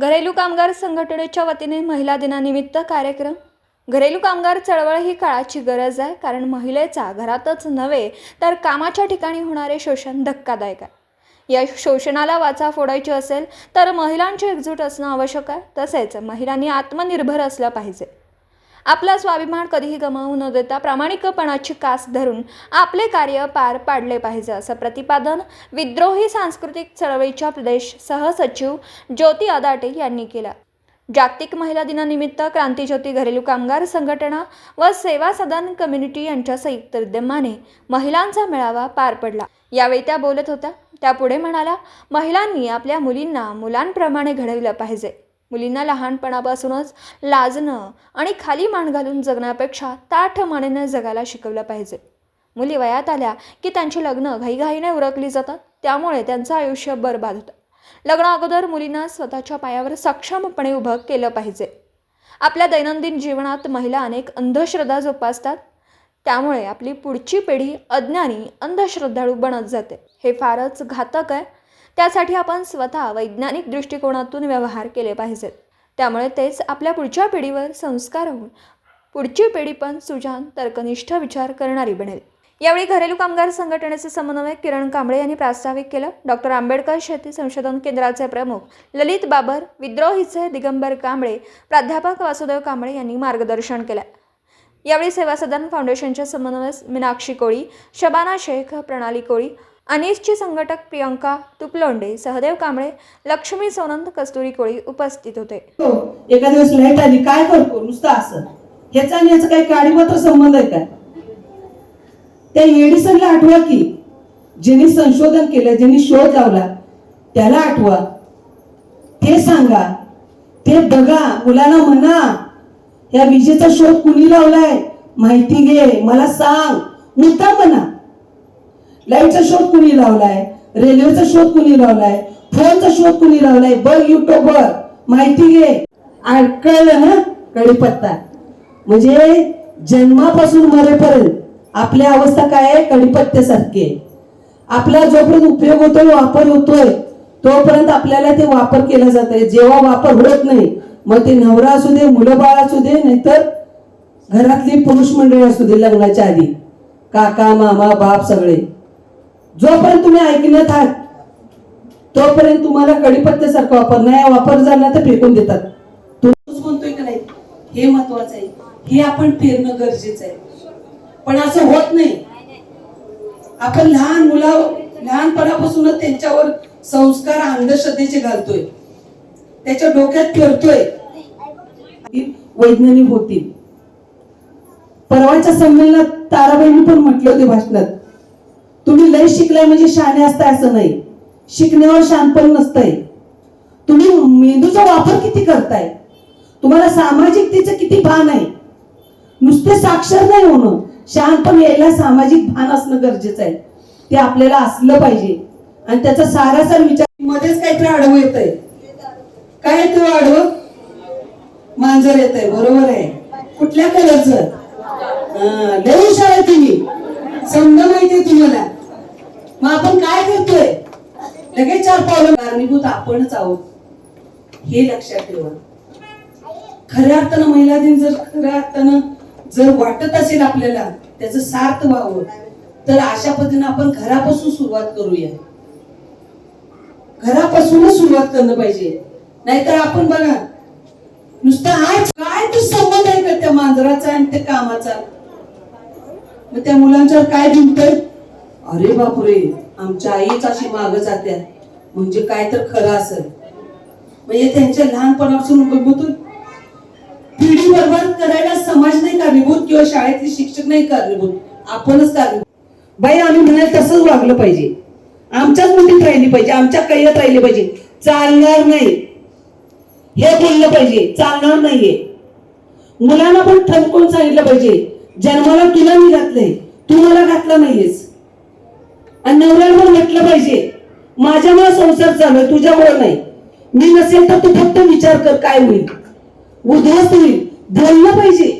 घरेलू कामगार संघटनेच्या वतीने महिला दिनानिमित्त कार्यक्रम. घरेलू कामगार चळवळ ही काळाची गरज आहे कारण महिलेचा घरातच नव्हे तर कामाच्या ठिकाणी होणारे शोषण धक्कादायक आहे. या शोषणाला वाचा फोडायची असेल तर महिलांची एकजूट असणं आवश्यक आहे तसेच महिलांनी आत्मनिर्भर असलं पाहिजे. आपला स्वाभिमान कधीही गमावू न देता प्रामाणिकपणाची कास धरून आपले कार्य पार पाडले पाहिजे असं प्रतिपादन विद्रोही सांस्कृतिक चळवळीच्या प्रदेश सहसचिव ज्योती अदाटे यांनी केलं. जागतिक महिला दिनानिमित्त क्रांतीज्योती घरेलू कामगार संघटना व सेवा सदन कम्युनिटी यांच्या संयुक्त विद्यमाने महिलांचा मेळावा पार पडला. यावेळी त्या बोलत होत्या. त्या पुढे म्हणाल्या महिलांनी आपल्या मुलींना मुलांप्रमाणे घडविलं पाहिजे. मुलींना लहानपणापासूनच लाजणं आणि खाली मान घालून जगण्यापेक्षा ताठ मानेनं जगायला शिकवलं पाहिजे. मुली वयात आल्या की त्यांची लग्न घाईघाईने उरकली जातात त्यामुळे त्यांचं आयुष्य बरबाद होतं. लग्न अगोदर मुलींना स्वतःच्या पायावर सक्षमपणे उभं केलं पाहिजे. आपल्या दैनंदिन जीवनात महिला अनेक अंधश्रद्धा जोपासतात त्यामुळे आपली पुढची पिढी अज्ञानी अंधश्रद्धाळू बनत जाते. हे फारच घातक आहे. त्यासाठी आपण स्वतः वैज्ञानिक दृष्टिकोनातून व्यवहार केले पाहिजेत. त्यामुळे तेच आपल्या पुढच्या पिढीवर संस्कार होऊन पुढची पिढी पण सुजान तर्कनिष्ठ विचार करणारी बनेल. यावेळी घरेलू कामगार संघटनेचे समन्वयक किरण कांबळे यांनी प्रास्ताविक केलं. डॉक्टर आंबेडकर शेती संशोधन केंद्राचे प्रमुख ललित बाबर विद्रोहीचे दिगंबर कांबळे प्राध्यापक वासुदेव कांबळे यांनी मार्गदर्शन केलं. यावेळी सेवा सदन फाउंडेशनच्या समन्वयक मीनाक्षी कोळी शबाना शेख प्रणाली कोळी अनिसची संघटक प्रियंका तुपलोंडे सहदेव कांबळे लक्ष्मी सोनंद कस्तुरी कोळी उपस्थित होते. हो, एका दिवस लाइट आली काय करतो? नुसतं असं. ह्याचा आणि याचा काही काडीमात्र संबंध आहे काय? त्या एडिसनला आठवा की ज्यांनी संशोधन केलं ज्यांनी शोध लावला त्याला आठवा. ते सांगा ते बघा मुलांना म्हणा या विजेचा शोध कुणी लावलाय? माहिती घे मला सांग. मुद्दा म्हणा. लाईटचा शोध कुणी लावलाय? रेल्वेचा शोध कुणी लावलाय? फोनचा शोध कुणी लावलाय? बघ युट्यूबवर. माहिती घे. कळलं ना कढीपत्ता. म्हणजे जन्मापासून मरेपर्यंत आपली अवस्था काय आहे? कडीपत्त्यासारखी आहे. आपला जोपर्यंत उपयोग होतोय वापर होतोय तोपर्यंत आपल्याला ते वापर केला जात आहे. जेव्हा वापर होत नाही मग ते नवरा असू दे मुलं बाळ असू दे नाहीतर घरातली पुरुष मंडळी असू दे लग्नाच्या आधी. काका मामा बाप सगळे. जोपर्यंत तुम्ही ऐकण्यात आहात तोपर्यंत तुम्हाला कडीपत्त्यासारखं वापर नाही. वापर झाला तर फेकून देतात. तूच म्हणतोय का नाही? हे महत्वाचं आहे. हे आपण फिरणं गरजेचं आहे. पण असं होत नाही. आपण लहान मुला लहानपणापासूनच त्यांच्यावर संस्कार अंधश्रद्धेचे घालतोय. त्याच्या डोक्यात फिरतोय. वैज्ञानिक होतील. परवाच्या संमेलनात ताराबाईंनी पण म्हटलं होते भाषणात. तुम्ही लय शिकलाय म्हणजे शहाणे असताय असं नाही. शिकण्यावर शानपण नसतंय. तुम्ही मेंदूचा वापर किती करताय? तुम्हाला सामाजिकतेचं किती भान आहे? नुसते साक्षर नाही होणं. शहाणपण यायला सामाजिक भान असणं गरजेचं आहे. ते आपल्याला असलं पाहिजे. आणि त्याचा सारासार विचार मध्येच काहीतरी आडवं येत आहे काय येतो आडवं? मांजर येत आहे बरोबर आहे. कुठल्या कलरचं हा, लय हुशार आहे तुम्ही. समजा माहितीये तुम्हाला. मग आपण काय करतोय? लगेच चार पावलं कारणीभूत आपणच आहोत. हे लक्षात ठेवा. खऱ्या अर्थानं महिला दिन जर खऱ्या अर्थानं जर वाटत असेल आपल्याला त्याचं सार्थ व्हावं तर अशा पद्धतीने आपण घरापासून सुरुवात करूया. घरापासूनच सुरुवात करणं पाहिजे. नाहीतर आपण बघा नुसतं आज काय तो संबंध आहे का त्या मांजराचा आणि त्या कामाचा? मग त्या मुलांच्यावर काय भिंतय अरे बापरे आमच्या आईच अशी माग जात्या. म्हणजे काय तर खरं असेल. म्हणजे त्यांच्या लहानपणापासून बघून पिढी बरोबर करायला समाज नाही कारणीभूत किंवा शाळेतले शिक्षक नाही कारणीभूत. आपणच कारणीभूत. बाई आम्ही म्हणाल तसंच वागलं पाहिजे. आमच्याच मुठीत राहिली पाहिजे आमच्या कैयात राहिली पाहिजे. चालणार नाही. हे बोललं पाहिजे चालणार नाहीये. मुलांना पण ठणकून सांगितलं पाहिजे जन्माला तुला मी घातलंय तू मला घातला नाहीयेस. आणि नवऱ्याला म्हटलं पाहिजे माझ्यामुळे संसार चालू तुझ्यामुळे नाही. मी नसेल तर तू फक्त विचार कर काय होईल? उद्ध्वस्त होईल. बोललं पाहिजे.